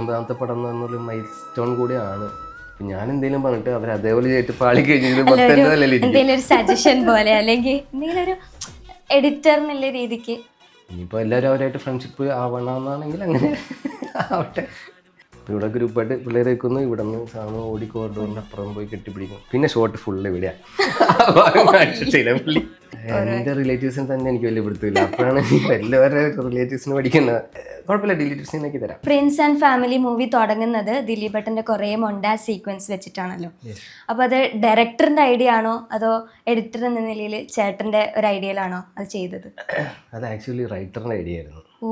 ഒമ്പതാമത്തെ പടം എന്ന് പറഞ്ഞൊരു മൈൽ സ്റ്റോൺ കൂടിയാണ്. ഞാൻ എന്തെങ്കിലും പറഞ്ഞിട്ട് അവർ അതേപോലെ ചെയ്തിട്ട് പാളി. എന്തെങ്കിലും ഒരു സജഷൻ പോലെ അല്ലെങ്കിൽ എന്തെങ്കിലും ഒരു എഡിറ്റർ എന്നുള്ള രീതിക്ക്. ഇനിയിപ്പോൾ എല്ലാവരും അവരായിട്ട് ഫ്രണ്ട്ഷിപ്പ് ആവണമെന്നാണെങ്കിൽ അങ്ങനെ ആവട്ടെ. ഇവിടെ ഗ്രൂപ്പായിട്ട് പിള്ളേർ വെക്കുന്നു ഇവിടെ നിന്ന് സാധനം ഓടി കോറിഡോറിന്റെ അപ്പുറം പോയി കെട്ടിപ്പിടിക്കും. പിന്നെ ഷോർട്ട് ഫുള്ള് ഇവിടെയാ. എന്റെ റിലേറ്റീവ്സിന് തന്നെ എനിക്ക് വലിയ പിടുത്തില്ല അപ്പോഴാണ് എല്ലാവരുടെ റിലേറ്റീവ്സിന് പഠിക്കുന്നത്. കുഴപ്പമില്ല ഡിലീറ്റ് സീനൊക്കെ തരാം. പ്രിൻസ് ആൻഡ് ഫാമിലി മൂവി തുടങ്ങുന്നത് ദിലീപ് ഭട്ടന്റെ കുറേ മൊണ്ടാസ് സീക്വൻസ് വെച്ചിട്ടാണല്ലോ. അപ്പോൾ അത് ഡയറക്ടറിന്റെ ഐഡിയ ആണോ? അതോ എഡിറ്റർ എന്ന നിലയിൽ ചേട്ടന്റെ ഒരു ഐഡിയയിലാണോ അത് ചെയ്തത്? അത് ആക്ച്വലി റൈറ്ററിന്റെ ഐഡിയ ആയിരുന്നു. ഓ.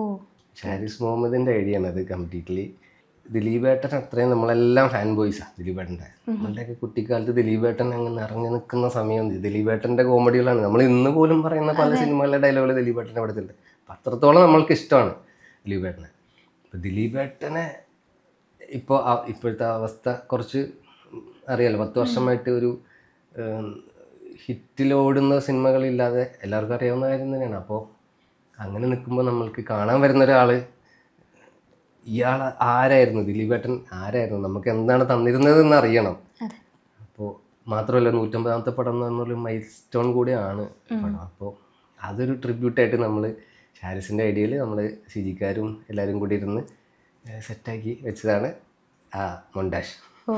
ഷാരിസ് മുഹമ്മദിന്റെ ഐഡിയ ആണ് അത് കംപ്ലീറ്റ്ലി ദിലീപേട്ടൻ അത്രയും നമ്മളെല്ലാം ഫാൻ ബോയ്സാണ് ദിലീപേട്ടന്റെ. നമ്മളുടെയൊക്കെ കുട്ടിക്കാലത്ത് ദിലീപേട്ടൻ അങ്ങ് ഇറങ്ങി നിൽക്കുന്ന സമയം ദിലീപേട്ടന്റെ കോമഡികളാണ് നമ്മൾ ഇന്ന് പോലും പറയുന്ന പല സിനിമകളിലെ ഡയലോഗുകൾ ദിലീപേട്ടന്റെ പടത്തിലുണ്ട്. അപ്പം അത്രത്തോളം നമ്മൾക്ക് ഇഷ്ടമാണ് ദിലീപേട്ടനെ. അപ്പം ദിലീപേട്ടനെ ഇപ്പോൾ ഇപ്പോഴത്തെ അവസ്ഥ കുറച്ച് അറിയാലോ പത്ത് വർഷമായിട്ട് ഒരു ഹിറ്റിലോടുന്ന സിനിമകളില്ലാതെ എല്ലാവർക്കും അറിയാവുന്ന കാര്യം തന്നെയാണ്. അപ്പോൾ അങ്ങനെ നിൽക്കുമ്പോൾ നമ്മൾക്ക് കാണാൻ വരുന്ന ഒരാൾ ഇയാൾ ആരായിരുന്നു? ദിലീപേട്ടൻ ആരായിരുന്നു? നമുക്ക് എന്താണ് തന്നിരുന്നത് എന്ന് അറിയണം അപ്പോൾ മാത്രമല്ല നൂറ്റമ്പതാമത്തെ പടം എന്ന് പറഞ്ഞൊരു മൈൽ സ്റ്റോൺ കൂടിയാണ് പടം. അപ്പോൾ അതൊരു ട്രിബ്യൂട്ടായിട്ട് നമ്മൾ ഷാരിസിന്റെ ഐഡിയയിൽ നമ്മൾ ശുചിക്കാരും എല്ലാവരും കൂടി ഇരുന്ന് സെറ്റാക്കി വെച്ചതാണ് ആ മൊണ്ടാഷ്. ഓ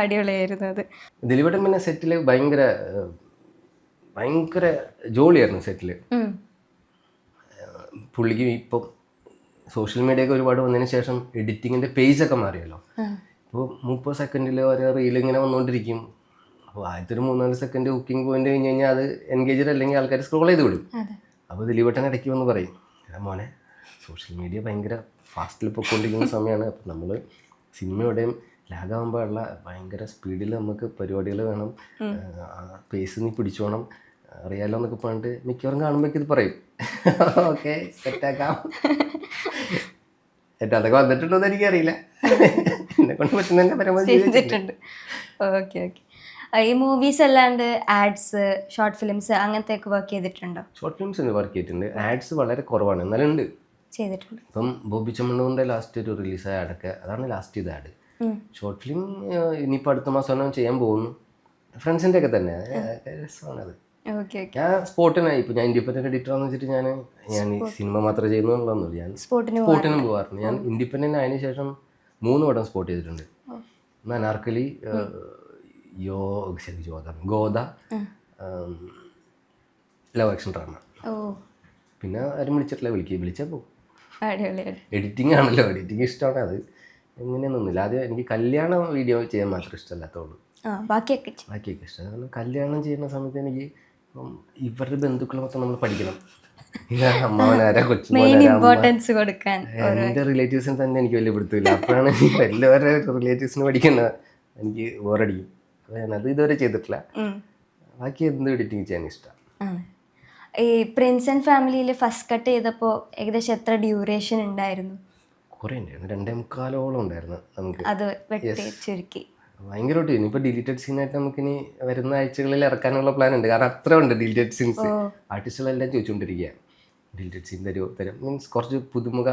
അടിപൊളിയായിരുന്നു അത്. ദിലീപേട്ടൻ പിന്നെ സെറ്റിൽ ഭയങ്കര ഭയങ്കര ജോളിയായിരുന്നു സെറ്റിൽ പുള്ളിക്ക് ഇപ്പം സോഷ്യൽ മീഡിയ ഒക്കെ ഒരുപാട് വന്നതിന് ശേഷം എഡിറ്റിങ്ങിന്റെ പേജൊക്കെ മാറിയല്ലോ. ആ. ഇപ്പോൾ മുപ്പത് സെക്കൻഡിൽ ഓരോ റീൽ ഇങ്ങനെ വന്നുകൊണ്ടിരിക്കും അപ്പോൾ ആദ്യത്തെ ഒരു മൂന്നാൽ സെക്കൻഡ് ഹുക്കിംഗ് പോയിന്റ് കഴിഞ്ഞ് കഴിഞ്ഞാൽ അത് എൻഗേജഡ് അല്ലെങ്കിൽ ആൾക്കാർ സ്ക്രോൾ ചെയ്ത് വിടും. അപ്പോൾ ദിലീപേട്ടൻ ഇടയ്ക്ക് വന്ന് പറയും മോനെ സോഷ്യൽ മീഡിയ ഭയങ്കര ഫാസ്റ്റിൽ പൊയ്ക്കൊണ്ടിരിക്കുന്ന സമയമാണ് അപ്പം നമ്മൾ സിനിമയുടെയും പാടില്ല. ഭയങ്കര സ്പീഡിൽ നമുക്ക് പരിപാടികൾ വേണം. പേസ് നീ പിടിച്ചോണം. അറിയാലോ എന്നൊക്കെ പറഞ്ഞിട്ട് മിക്കവാറും കാണുമ്പോഴേക്ക് ഇത് പറയും. ഓക്കെ സെറ്റാക്കാം എന്നിട്ട് അതൊക്കെ വന്നിട്ടുണ്ടോ എന്ന് എനിക്കറിയില്ല. എന്നെ കൊണ്ട് പറ്റുന്നതിന്റെ പരമാവധി ചെയ്തിട്ടുണ്ട്. Okay okay. ഈ മൂവീസ് അല്ലാണ്ട് ആഡ്സ് ഷോർട്ട് ഫിലിംസ് അങ്ങനത്തെ ഒക്കെ വർക്ക് ചെയ്തിട്ടുണ്ടോ ഷോർട്ട് ഫിലിംസ് വർക്ക് ചെയ്തിട്ടുണ്ട്. ആഡ്സ് വളരെ കുറവാണ്. എന്നാലും ഉണ്ട് ചെയ്തിട്ടുണ്ട്. ഇപ്പം ബോബി ചമ്മണ്ണൂറിന്റെ ലാസ്റ്റ് ഒരു റിലീസായ ആഡൊക്കെ അതാണ് ലാസ്റ്റ് ചെയ്ത ആഡ്. ഷോർട്ട് ഫിലിം ഇനിയിപ്പോൾ അടുത്ത മാസം ചെയ്യാൻ പോകുന്നു. ഫ്രണ്ട്സിന്റെ ഒക്കെ തന്നെ. രസമാണത്. ഞാൻ സ്പോർട്ടിനായി ഇപ്പൊ ഞാൻ ഇൻഡിപെൻഡന്റ് എഡിറ്റർ എന്ന് വെച്ചിട്ട് ഞാൻ ഞാൻ സിനിമ മാത്രമേ ചെയ്യുന്ന ഞാൻ സ്പോർട്ടിനും പോവാറുണ്ട്. പോകാറുണ്ട് ഞാൻ ഇൻഡിപെൻഡന്റ് ആയതിനു ശേഷം മൂന്ന് വട്ടം സ്പോട്ട് ചെയ്തിട്ടുണ്ട്. അനാർക്കലി യോ ഗോദ ലവ് ആക്ഷൻ ഡ്രാമ. പിന്നെ ആരും വിളിച്ചിട്ടില്ല. വിളിക്കുക വിളിച്ചാൽ പോകും എഡിറ്റിംഗ് ആണല്ലോ. എഡിറ്റിംഗ് ഇഷ്ടമാണ് അത്. എങ്ങനെയൊന്നുമില്ല. ആദ്യം എനിക്ക് കല്യാണ വീഡിയോ ചെയ്യാൻ മാത്രം ഇഷ്ടമല്ലാത്തുള്ളൂ ബാക്കിയൊക്കെ ബാക്കിയൊക്കെ ഇഷ്ടം. കാരണം കല്യാണം ചെയ്യുന്ന സമയത്ത് എനിക്ക് ഇപ്പം ഇവരുടെ ബന്ധുക്കളെ മൊത്തം നമ്മൾ പഠിക്കണം. അമ്മാവനാരാ ഇമ്പോർട്ടൻസ് കൊടുക്കാൻ എന്റെ റിലേറ്റീവ്സിന് തന്നെ എനിക്ക് വലിയ പിടുത്തില്ല അപ്പോഴാണ് എല്ലാവരുടെ റിലേറ്റീവ്സിന് പഠിക്കുന്നത് എനിക്ക് ബോറടിക്കും. ഞാനത് ഇതുവരെ ചെയ്തിട്ടില്ല. ബാക്കി എന്ത് എഡിറ്റിംഗ് ചെയ്യാൻ ഇഷ്ടം. ഈ പ്രിൻസ് ആൻഡ് ഫാമിലിയിൽ ഫസ്റ്റ് കട്ട് ചെയ്തപ്പോൾ ഏകദേശം എത്ര ഡ്യൂറേഷൻ ഉണ്ടായിരുന്നു? കുറേ ഉണ്ടായിരുന്നു. രണ്ടേ മുക്കാലോളം ഉണ്ടായിരുന്നു നമുക്ക്. അത് ചുരുക്കി. ഭയങ്കരമായിട്ട് ഇനിയിപ്പോൾ ഡിലീറ്റഡ് സീനായിട്ട് നമുക്കിനി വരുന്ന ആഴ്ചകളിൽ ഇറക്കാനുള്ള പ്ലാൻ ഉണ്ട്. കാരണം അത്ര ഉണ്ട് ഡിലീറ്റഡ് സീൻസ് ആർട്ടിസ്റ്റുകളെല്ലാം ചോദിച്ചുകൊണ്ടിരിക്കുക. ഡിലീറ്റഡ് സീൻ തരുമോ തരും. മീൻസ് കുറച്ച് പുതുമുഖ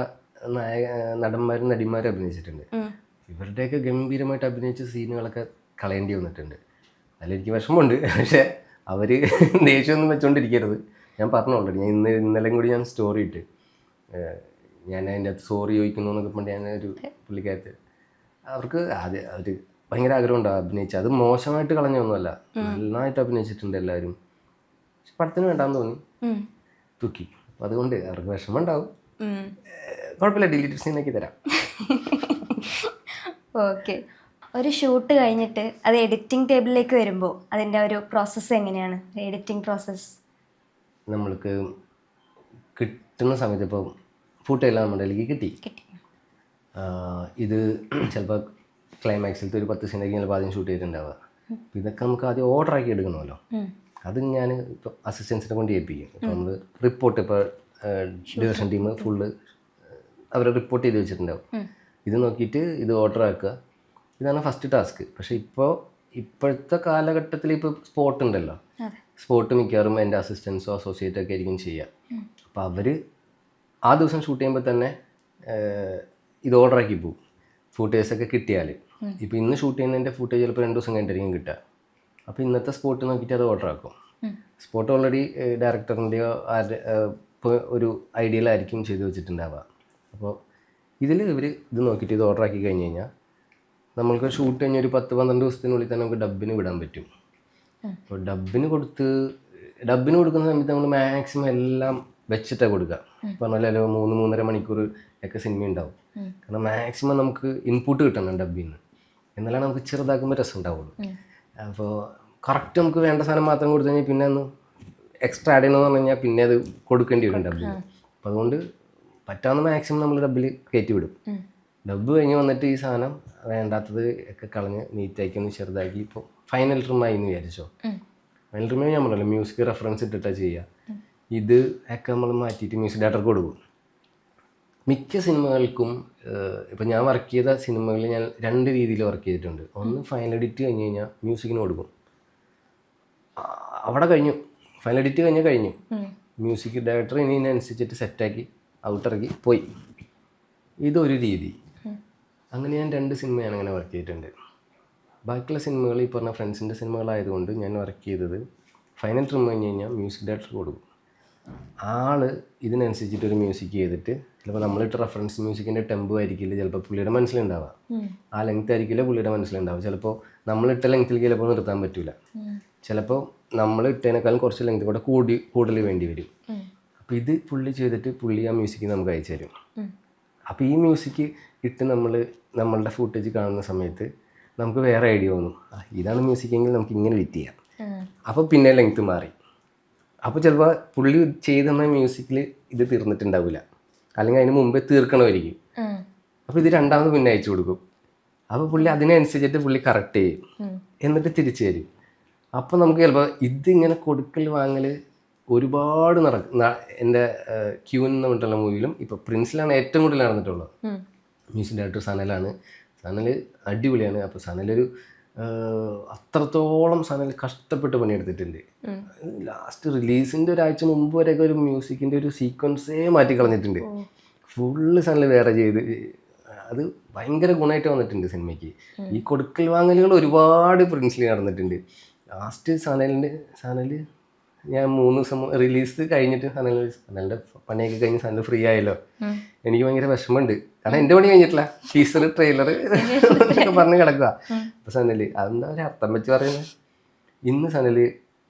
നായക നടന്മാരും നടിമാരും അഭിനയിച്ചിട്ടുണ്ട്. ഇവരുടെയൊക്കെ ഗംഭീരമായിട്ട് അഭിനയിച്ച സീനുകളൊക്കെ കളയേണ്ടി വന്നിട്ടുണ്ട്. അതിലെനിക്ക് വിഷമമുണ്ട്. പക്ഷേ അവർ ദേഷ്യമൊന്നും വെച്ചുകൊണ്ടിരിക്കരുത് ഞാൻ പറഞ്ഞു ഓൾറെഡി ഞാൻ ഇന്ന് ഇന്നലെയും കൂടി ഞാൻ സ്റ്റോറി ഇട്ട്. ഞാൻ അതിന്റെ അകത്ത് സോറി ചോദിക്കുന്നു എന്നൊക്കെ പറഞ്ഞ് ഞാൻ ഒരു പുള്ളിക്കാരത്ത് അവർക്ക് ആദ്യം അവർ ഭയങ്കര ആഗ്രഹമുണ്ട് അഭിനയിച്ച. അത് മോശമായിട്ട് കളഞ്ഞൊന്നുമല്ല. നന്നായിട്ട് അഭിനയിച്ചിട്ടുണ്ട് എല്ലാവരും. പക്ഷെ പടത്തിന് വേണ്ടാന്ന് തോന്നി. തൂക്കി. അപ്പം അതുകൊണ്ട് അവർക്ക് വിഷമം ഉണ്ടാവും കുഴപ്പമില്ല ഡിലീറ്റഡ് സീനാക്കി തരാം. ഓക്കെ. ഒരു ഷൂട്ട് കഴിഞ്ഞിട്ട് അത് എഡിറ്റിംഗ് ടേബിളിലേക്ക് വരുമ്പോൾ അതിന്റെ ഒരു പ്രോസസ്സ് എങ്ങനെയാണ്? എഡിറ്റിംഗ് പ്രോസസ്സ് നമ്മൾക്ക് കിട്ടുന്ന സമയത്ത് ഇപ്പോൾ ഫുട്ടെല്ലാം നമ്മുടെ കിട്ടി. കിട്ടി. ഇത് ചിലപ്പോൾ ക്ലൈമാക്സിലത്തെ ഒരു പത്ത് സീനൊക്കെ ചിലപ്പോൾ ആദ്യം ഷൂട്ട് ചെയ്തിട്ടുണ്ടാവുക. ഇതൊക്കെ നമുക്ക് ആദ്യം ഓർഡർ ആക്കി എടുക്കണമല്ലോ. അത് ഞാൻ ഇപ്പോൾ അസിസ്റ്റൻസിനെ കൊണ്ട് ഏൽപ്പിക്കും. ഇപ്പോൾ നമ്മൾ റിപ്പോർട്ട് ഇപ്പോൾ ഡിവിഷൻ ടീം ഫുള്ള് അവർ റിപ്പോർട്ട് ചെയ്ത് വെച്ചിട്ടുണ്ടാവും. ഇത് നോക്കിയിട്ട് ഇത് ഓർഡർ ആക്കുക. ഇതാണ് ഫസ്റ്റ് ടാസ്ക് പക്ഷേ ഇപ്പോൾ ഇപ്പോഴത്തെ കാലഘട്ടത്തിൽ ഇപ്പോൾ സ്പോട്ട് ഉണ്ടല്ലോ. സ്പോട്ട് മിക്കവാറും എന്റെ അസിസ്റ്റൻസോ അസോസിയേറ്റോ ഒക്കെ ആയിരിക്കും ചെയ്യുക. അപ്പോൾ അവർ ആ ദിവസം ഷൂട്ട് ചെയ്യുമ്പോൾ തന്നെ ഇത് ഓർഡർ ആക്കി പോകും. ഫൂട്ടേജൊക്കെ കിട്ടിയാൽ ഇപ്പോൾ ഇന്ന് ഷൂട്ട് ചെയ്യുന്നതിന്റെ ഫുട്ടേജ് ചിലപ്പോൾ രണ്ട് ദിവസം കഴിഞ്ഞിട്ടായിരിക്കും കിട്ടുക. അപ്പോൾ ഇന്നത്തെ സ്പോട്ട് നോക്കിയിട്ട് അത് ഓർഡർ ആക്കും. സ്പോട്ട് ഓൾറെഡി ഡയറക്ടറിന്റെയോ ആരുടെ ഇപ്പോൾ ഒരു ഐഡിയയിലായിരിക്കും ചെയ്തു വെച്ചിട്ടുണ്ടാവുക. അപ്പോൾ ഇതിൽ ഇവർ ഇത് നോക്കിയിട്ട് ഇത് ഓർഡർ ആക്കി കഴിഞ്ഞ് കഴിഞ്ഞാൽ നമ്മൾക്ക് ഷൂട്ട് കഴിഞ്ഞ ഒരു പത്ത് പന്ത്രണ്ട് ദിവസത്തിനുള്ളിൽ തന്നെ നമുക്ക് ഡബിന് വിടാൻ പറ്റും. അപ്പോൾ ഡബിന് കൊടുത്ത് ഡബിന് കൊടുക്കുന്ന സമയത്ത് നമ്മൾ മാക്സിമം എല്ലാം വെച്ചിട്ടാണ് കൊടുക്കുക. പറഞ്ഞാലോ മൂന്ന് മൂന്നര മണിക്കൂർ ഒക്കെ സിനിമ ഉണ്ടാവും. കാരണം മാക്സിമം നമുക്ക് ഇൻപുട്ട് കിട്ടണം ഡബിൽ നിന്ന് എന്നാലാണ് നമുക്ക് ചെറുതാക്കുമ്പോൾ രസം ഉണ്ടാവുള്ളൂ അപ്പോൾ കറക്റ്റ് നമുക്ക് വേണ്ട സാധനം മാത്രം കൊടുത്തു കഴിഞ്ഞാൽ പിന്നെ ഒന്ന് എക്സ്ട്രാ ആഡ് ചെയ്യണമെന്ന് പറഞ്ഞു കഴിഞ്ഞാൽ പിന്നെ അത് കൊടുക്കേണ്ടി വരും ഡബ്ബിൽ അപ്പം അതുകൊണ്ട് പറ്റാവുന്ന മാക്സിമം നമ്മൾ ഡബിൾ കയറ്റി വിടും. ഡബ് കഴിഞ്ഞ് വന്നിട്ട് ഈ സാധനം വേണ്ടാത്തത് ഒക്കെ കളഞ്ഞ് നീറ്റാക്കി ഒന്ന് ചെറുതാക്കി ഇപ്പോൾ ഫൈനൽ ട്രിമായി എന്ന് വിചാരിച്ചോ? ഫൈനൽ റൂമേ ഞാൻ പറഞ്ഞല്ലോ മ്യൂസിക് റെഫറൻസ് ഇട്ടിട്ടാണ് ചെയ്യുക. ഇത് ഒക്കെ നമ്മൾ മാറ്റിയിട്ട് മ്യൂസിക് ഡയറക്ടർ കൊടുക്കും. മിക്ക സിനിമകൾക്കും ഇപ്പം ഞാൻ വർക്ക് ചെയ്ത സിനിമകളിൽ ഞാൻ രണ്ട് രീതിയിൽ വർക്ക് ചെയ്തിട്ടുണ്ട്. ഒന്ന് ഫൈനൽ എഡിറ്റ് കഴിഞ്ഞ് കഴിഞ്ഞാൽ മ്യൂസിക്കിന് കൊടുക്കും അവിടെ കഴിഞ്ഞു. ഫൈനൽ എഡിറ്റ് കഴിഞ്ഞാൽ കഴിഞ്ഞു. മ്യൂസിക് ഡയറക്ടർ ഇനി ഇതിനനുസരിച്ചിട്ട് സെറ്റാക്കി ഔട്ടിറക്കി പോയി. ഇതൊരു രീതി. അങ്ങനെ ഞാൻ രണ്ട് സിനിമയാണ് അങ്ങനെ വർക്ക് ചെയ്തിട്ടുണ്ട്. ബാക്കിയുള്ള സിനിമകൾ ഈ പറഞ്ഞ ഫ്രണ്ട്സിന്റെ സിനിമകളായതുകൊണ്ട് ഞാൻ വർക്ക് ചെയ്തത് ഫൈനൽ ട്രിം കഴിഞ്ഞ് കഴിഞ്ഞാൽ മ്യൂസിക് ഡയറക്ടർ കൊടുക്കും. ആൾ ഇതിനനുസരിച്ചിട്ടൊരു മ്യൂസിക് ചെയ്തിട്ട് ചിലപ്പോൾ നമ്മളിട്ട് റെഫറൻസ് മ്യൂസിക്കിന്റെ ടെമ്പോ ആയിരിക്കില്ല? ചിലപ്പോൾ പുള്ളിയുടെ മനസ്സിലുണ്ടാവുക ആ ലെങ്ത് ആയിരിക്കില്ല പുള്ളിയുടെ മനസ്സിലുണ്ടാവുക ചിലപ്പോൾ നമ്മളിട്ട ലെങ്ത്തിൽ ചിലപ്പോൾ നിർത്താൻ പറ്റില്ല ചിലപ്പോൾ നമ്മൾ ഇട്ടതിനേക്കാളും കുറച്ച് ലെങ്ത് കൂടെ കൂടി കൂടുതൽ വേണ്ടി വരും. അപ്പോൾ ഇത് പുള്ളി ചെയ്തിട്ട് പുള്ളി ആ മ്യൂസിക് നമുക്ക് അയച്ചു തരും. അപ്പോൾ ഈ മ്യൂസിക് ഇട്ട് നമ്മൾ നമ്മളുടെ ഫുട്ടേജ് കാണുന്ന സമയത്ത് നമുക്ക് വേറെ ഐഡിയ തോന്നും ഇതാണ് മ്യൂസിക് എങ്കിൽ നമുക്ക് ഇങ്ങനെ എഡിറ്റ് ചെയ്യാം. അപ്പോൾ പിന്നെ ലെങ്ത് മാറി. അപ്പോൾ ചിലപ്പോൾ പുള്ളി ചെയ്തെന്ന മ്യൂസിക്കിൽ ഇത് തീർന്നിട്ടുണ്ടാവില്ല അല്ലെങ്കിൽ അതിന് മുമ്പേ തീർക്കണമായിരിക്കും. അപ്പോൾ ഇത് രണ്ടാമത് പിന്നെ അയച്ചു കൊടുക്കും. അപ്പോൾ പുള്ളി അതിനനുസരിച്ചിട്ട് പുള്ളി കറക്റ്റ് ചെയ്യും. എന്നിട്ട് തിരിച്ചു തരും അപ്പോൾ നമുക്ക് ചിലപ്പോൾ ഇതിങ്ങനെ കൊടുക്കൽ വാങ്ങൽ ഒരുപാട് നടക്കും എന്റെ ക്യൂൻ എന്ന് പറഞ്ഞിട്ടുള്ള മൂവിയിലും ഇപ്പോൾ പ്രിൻസിലാണ് ഏറ്റവും കൂടുതൽ നടന്നിട്ടുള്ളത്. Music director സനലാണ്. സനൽ അടിപൊളിയാണ്. അപ്പോൾ സനലൊരു അത്രത്തോളം സനൽ കഷ്ടപ്പെട്ട് പണിയെടുത്തിട്ടുണ്ട്. ലാസ്റ്റ് റിലീസിന്റെ ഒരാഴ്ച മുമ്പ് വരെയൊക്കെ ഒരു മ്യൂസിക്കിന്റെ ഒരു സീക്വൻസേ മാറ്റി കളഞ്ഞിട്ടുണ്ട് ഫുള്ള് സനൽ വേറെ ചെയ്ത് അത് ഭയങ്കര ഗുണമായിട്ട് വന്നിട്ടുണ്ട് സിനിമയ്ക്ക്. ഈ കൊടുക്കൽ വാങ്ങലുകൾ ഒരുപാട് പ്രിൻസിൽ നടന്നിട്ടുണ്ട്. ലാസ്റ്റ് സനലിന്റെ സനൽ ഞാൻ മൂന്ന് ദിവസം റിലീസ് കഴിഞ്ഞിട്ട് സനൽ അനലിന്റെ പണിയൊക്കെ കഴിഞ്ഞ് സനൽ ഫ്രീ ആയല്ലോ. എനിക്ക് ഭയങ്കര വിഷമമുണ്ട്. കാരണം എന്റെ പണി കഴിഞ്ഞിട്ടില്ല. ടീസർ ട്രെയിലർ എന്നൊക്കെ പറഞ്ഞ് കിടക്കുക അപ്പോൾ സനൽ അതെന്താ ഒരു അർത്ഥം വെച്ച് പറയുന്നത്? ഇന്ന് സനൽ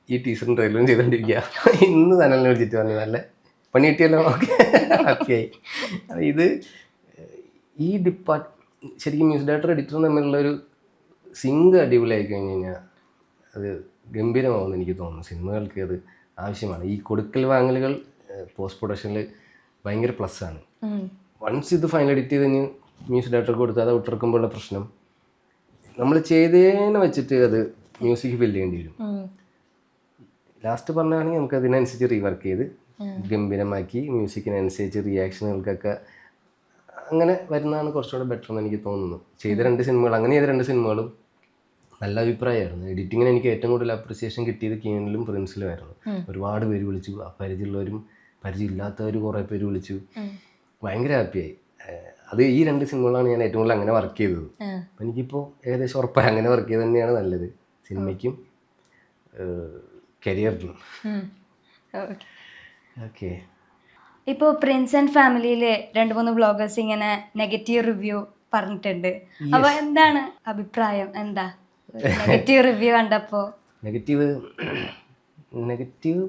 ഈ ടീസറും ട്രെയിലറും ചെയ്തുകൊണ്ടിരിക്കുക ഇന്ന് സനലിനെ വിളിച്ചിട്ട് പറഞ്ഞു നല്ല പണി കിട്ടിയല്ലോ? ഓക്കെ. ഓക്കെ ഇത് ഈ ഡിപ്പാർട്ട് ശരിക്കും മ്യൂസിക് ഡയറക്ടർ എഡിറ്ററും തമ്മിലുള്ള ഒരു സിങ്ക് അടിപൊളിയായി കഴിഞ്ഞു കഴിഞ്ഞാൽ അത് ഗംഭീരമാവുമെന്ന് എനിക്ക് തോന്നുന്നു. സിനിമകൾക്ക് അത് ആവശ്യമാണ്. ഈ കൊടുക്കൽ വാങ്ങലുകൾ പോസ്റ്റ് പ്രൊഡക്ഷനിൽ ഭയങ്കര പ്ലസ് ആണ്. വൺസ് ഇത് ഫൈനൽ എഡിറ്റ് ചെയ്ത് കഴിഞ്ഞ് മ്യൂസിക് ഡയറക്ടർക്ക് കൊടുത്ത് അത് വിട്ടിറക്കുമ്പോഴുള്ള പ്രശ്നം. നമ്മൾ ചെയ്തേനെ വെച്ചിട്ട് അത് മ്യൂസിക് ഫില്ല് ചെയ്യേണ്ടി വരും. ലാസ്റ്റ് പറഞ്ഞാണെങ്കിൽ നമുക്ക് അതിനനുസരിച്ച് റീവർക്ക് ചെയ്ത് ഗംഭീരമാക്കി മ്യൂസിക്കിനനുസരിച്ച് റിയാക്ഷനുകൾക്കൊക്കെ അങ്ങനെ വരുന്നതാണ് കുറച്ചുകൂടെ ബെറ്റർ എന്ന് എനിക്ക് തോന്നുന്നു. ചെയ്ത രണ്ട് സിനിമകൾ അങ്ങനെ ചെയ്ത രണ്ട് സിനിമകളും നല്ല അഭിപ്രായമായിരുന്നു. എഡിറ്റിങ്ങിന് എനിക്ക് ഏറ്റവും കൂടുതൽ അപ്രിസിയേഷൻ കിട്ടിയത് കീനിലും പ്രിൻസിലുമായിരുന്നു ഒരുപാട് പേര് വിളിച്ചു. പരിചയമുള്ളവരും പരിചയമില്ലാത്തവർ കുറേ പേര് വിളിച്ചു. ഭയങ്കര ഹാപ്പിയായി അത് ഈ രണ്ട് സിനിമകളാണ് ഞാൻ ഏറ്റവും കൂടുതൽ അങ്ങനെ വർക്ക് ചെയ്തത്. എനിക്കിപ്പോൾ ഏകദേശം ഉറപ്പായി അങ്ങനെ വർക്ക് ചെയ്ത് തന്നെയാണ് നല്ലത്. സിനിമയ്ക്കും കരിയറിനും ഓക്കെ. ഇപ്പോൾ പ്രിൻസ് ആൻഡ് ഫാമിലിയിലെ രണ്ട് മൂന്ന് ബ്ലോഗേഴ്സ് ഇങ്ങനെ നെഗറ്റീവ് റിവ്യൂ പറഞ്ഞിട്ടുണ്ട്. അപ്പോൾ എന്താണ് അഭിപ്രായം? എന്താ? നെഗറ്റീവ് റിവ്യൂ കണ്ടപ്പോ. നെഗറ്റീവ് നെഗറ്റീവ്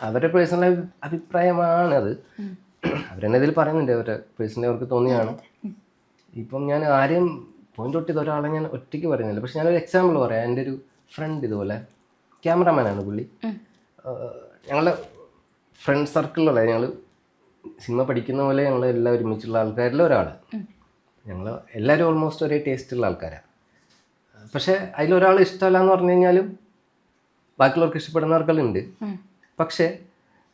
അവരുടെ പേഴ്സണൽ അഭിപ്രായമാണ് അത് അവരെന്നെ ഇതിൽ പറയുന്നുണ്ട് അവരുടെ പേഴ്സണലി അവർക്ക് തോന്നിയാണ്. ഇപ്പം ഞാൻ ആരെയും പോയിന്റ് ഔട്ട് ചെയ്ത ഒരാളെ ഞാൻ ഒറ്റയ്ക്ക് പറയുന്നില്ല. പക്ഷെ ഞാനൊരു എക്സാമ്പിൾ പറയാം. എന്റെ ഒരു ഫ്രണ്ട് ഇതുപോലെ ക്യാമറമാനാണ് പുള്ളി. ഞങ്ങളുടെ ഫ്രണ്ട് സർക്കിളിലുള്ള ഞങ്ങൾ സിനിമ പഠിക്കുന്ന പോലെ ഞങ്ങൾ എല്ലാം ഒരുമിച്ചുള്ള ആൾക്കാരിൽ ഒരാൾ ഞങ്ങൾ എല്ലാവരും ഓൾമോസ്റ്റ് ഒരേ ടേസ്റ്റുള്ള ആൾക്കാരാണ് പക്ഷേ അതിലൊരാൾ ഇഷ്ടമല്ല എന്ന് പറഞ്ഞു കഴിഞ്ഞാലും ബാക്കിയുള്ളവർക്ക് ഇഷ്ടപ്പെടുന്നവർക്കെല്ലാം പക്ഷേ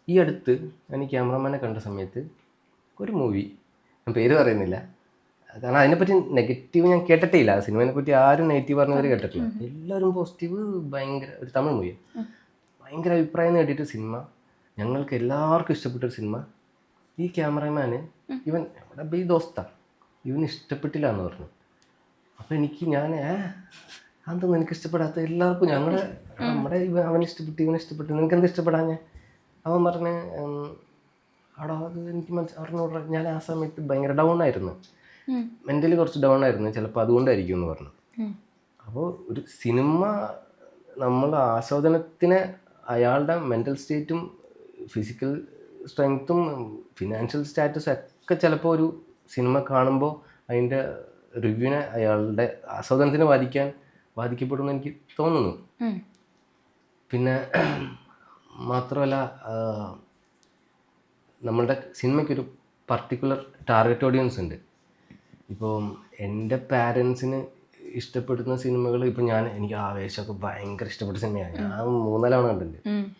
ഈ അടുത്ത് ഞാൻ ഈ ക്യാമറമാനെ കണ്ട സമയത്ത് ഒരു മൂവി ഞാൻ പേര് പറയുന്നില്ല. കാരണം അതിനെപ്പറ്റി നെഗറ്റീവ് ഞാൻ കേട്ടിട്ടേ ഇല്ല ആ സിനിമയെ പറ്റി ആരും നെഗറ്റീവ് പറഞ്ഞവർ കേട്ടിട്ടില്ല. എല്ലാവരും പോസിറ്റീവ് ഭയങ്കര ഒരു തമിഴ് മൂവി ഭയങ്കര അഭിപ്രായം നേടിയിട്ട് സിനിമ. ഞങ്ങൾക്ക് എല്ലാവർക്കും ഇഷ്ടപ്പെട്ട ഒരു സിനിമ. ഈ ക്യാമറമാന് ഇവൻ ഇവിടെ ബി ദോസ്ത? ഇവന് ഇഷ്ടപ്പെട്ടില്ല എന്ന് പറഞ്ഞു. അപ്പോൾ എനിക്ക് ഞാൻ അതൊന്നും എനിക്ക് ഇഷ്ടപ്പെടാത്ത എല്ലാവർക്കും ഞങ്ങളെ നമ്മുടെ ഇവ അവൻ ഇഷ്ടപ്പെട്ടു ഇവൻ ഇഷ്ടപ്പെട്ടു. നിനക്ക് എന്ത് ഇഷ്ടപ്പെടാൻ അവൻ പറഞ്ഞ് അവിടെ അത് എനിക്ക് മനസ്സിൽ അറിഞ്ഞൂടാ ഞാൻ ആ സമയത്ത് ഭയങ്കര ഡൗൺ ആയിരുന്നു. മെന്റലി മെന്റലി കുറച്ച് ഡൗൺ ആയിരുന്നു. ചിലപ്പോൾ അതുകൊണ്ടായിരിക്കും എന്ന് പറഞ്ഞു. അപ്പോൾ ഒരു സിനിമ നമ്മൾ ആസ്വാദനത്തിന് അയാളുടെ മെന്റൽ സ്റ്റേറ്റും ഫിസിക്കൽ സ്ട്രെങ്ത്തും ഫിനാൻഷ്യൽ സ്റ്റാറ്റസും ഒക്കെ ചിലപ്പോൾ ഒരു സിനിമ കാണുമ്പോൾ അതിന്റെ റിവ്യൂവിനെ അയാളുടെ ആസ്വാദനത്തിനെ ബാധിക്കാൻ ബാധിക്കപ്പെടുമെന്ന് എനിക്ക് തോന്നുന്നു. പിന്നെ മാത്രമല്ല നമ്മളുടെ സിനിമയ്ക്കൊരു പർട്ടിക്കുലർ ടാർഗറ്റ് ഓഡിയൻസ് ഉണ്ട്. ഇപ്പോൾ എന്റെ പാരൻസിന് ഇഷ്ടപ്പെടുന്ന സിനിമകൾ ഇപ്പം ഞാൻ എനിക്ക് ആവേശമൊക്കെ ഭയങ്കര ഇഷ്ടപ്പെട്ട സിനിമയാണ്. ഞാൻ മൂന്നാലാണ് കണ്ടിട്ടുണ്ട്.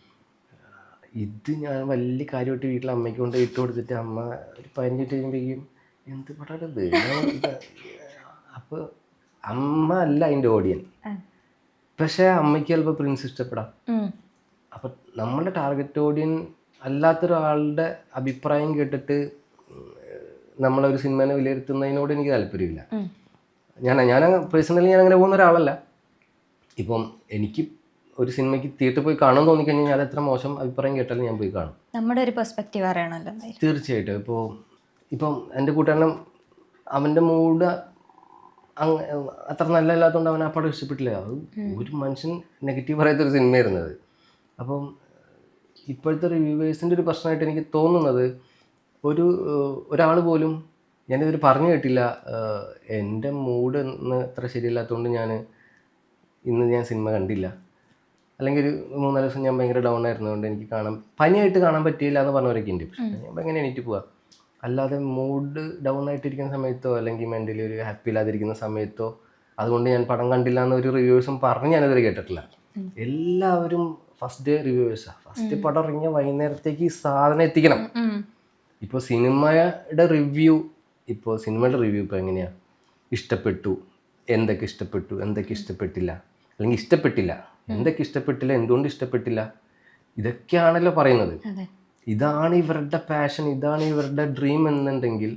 ഇത് ഞാൻ വലിയ കാര്യമായിട്ട് വീട്ടിൽ അമ്മയ്ക്ക് കൊണ്ട് ഇട്ട് കൊടുത്തിട്ട് അമ്മ ഒരു പതിനഞ്ചിട്ട് കഴിയുമ്പോഴേക്കും എന്ത് പടാടത് അപ്പോൾ അമ്മ അല്ല അതിന്റെ ഓഡിയൻ. പക്ഷേ അമ്മയ്ക്ക് ചിലപ്പോൾ പ്രിൻസ് ഇഷ്ടപ്പെടാം. അപ്പം നമ്മുടെ ടാർഗറ്റ് ഓഡിയൻ അല്ലാത്തൊരാളുടെ അഭിപ്രായം കേട്ടിട്ട് നമ്മളൊരു സിനിമനെ വിലയിരുത്തുന്നതിനോട് എനിക്ക് താല്പര്യമില്ല. ഞാൻ ഞാൻ പേഴ്സണലി ഞാൻ അങ്ങനെ പോകുന്ന ഒരാളല്ല. ഇപ്പം എനിക്ക് ഒരു സിനിമയ്ക്ക് തിയേറ്ററിൽ പോയി കാണാൻ തോന്നിക്കഴിഞ്ഞാൽ ഞാൻ എത്ര മോശം അഭിപ്രായം കേട്ടാലും ഞാൻ പോയി കാണും. നമ്മുടെ ഒരു പെർസ്പെക്റ്റീവ് അറിയണമല്ലോ തീർച്ചയായിട്ടും. ഇപ്പോൾ ഇപ്പം എന്റെ കൂട്ടുകാരനും അവന്റെ മൂഡ് അത്ര നല്ലതല്ലാത്തതുകൊണ്ട് അവൻ ആ പടം ഇഷ്ടപ്പെട്ടില്ല. അത് ഒരു മനുഷ്യൻ നെഗറ്റീവ് പറയാത്തൊരു സിനിമയായിരുന്നു അത് അപ്പം ഇപ്പോഴത്തെ റിവ്യൂവേഴ്സിന്റെ ഒരു പ്രശ്നമായിട്ട് എനിക്ക് തോന്നുന്നത് ഒരു ഒരാൾ പോലും ഞാനിതൊരു പറഞ്ഞു കേട്ടില്ല എന്റെ മൂഡ് ഇന്ന് അത്ര ശരിയല്ലാത്തതുകൊണ്ട് ഞാൻ ഇന്ന് ഞാൻ സിനിമ കണ്ടില്ല. അല്ലെങ്കിൽ ഒരു മൂന്നാൽ ദിവസം ഞാൻ ഭയങ്കര ഡൗൺ ആയിരുന്നതുകൊണ്ട് എനിക്ക് കാണാൻ പനിയായിട്ട് കാണാൻ പറ്റിയില്ല എന്ന് പറഞ്ഞവരൊക്കെ ഉണ്ട് പക്ഷേ ഞാൻ എങ്ങനെ എണീറ്റ് പോവാ? അല്ലാതെ മൂഡ് ഡൗൺ ആയിട്ടിരിക്കുന്ന സമയത്തോ അല്ലെങ്കിൽ മെന്റലി ഒരു ഹാപ്പി ഇല്ലാതിരിക്കുന്ന സമയത്തോ അതുകൊണ്ട് ഞാൻ പടം കണ്ടില്ല എന്നൊരു ഒരു റിവ്യൂവേഴ്സും പറഞ്ഞ് ഞാനിതുവരെ കേട്ടിട്ടില്ല. എല്ലാവരും ഫസ്റ്റ് ഡേ റിവ്യൂവേഴ്സാണ് ഫസ്റ്റ് പടം ഇറങ്ങിയ വൈകുന്നേരത്തേക്ക് ഈ സാധനം എത്തിക്കണം. ഇപ്പോൾ സിനിമയുടെ റിവ്യൂ ഇപ്പോൾ സിനിമയുടെ റിവ്യൂ ഇപ്പോൾ എങ്ങനെയാണ് ഇഷ്ടപ്പെട്ടു എന്തൊക്കെ ഇഷ്ടപ്പെട്ടു എന്തൊക്കെ ഇഷ്ടപ്പെട്ടില്ല അല്ലെങ്കിൽ ഇഷ്ടപ്പെട്ടില്ല എന്തൊക്കെ ഇഷ്ടപ്പെട്ടില്ല എന്തുകൊണ്ട് ഇഷ്ടപ്പെട്ടില്ല? ഇതൊക്കെയാണല്ലോ പറയുന്നത്. ഇതാണ് ഇവരുടെ പാഷൻ ഇതാണ് ഇവരുടെ ഡ്രീം എന്നുണ്ടെങ്കിൽ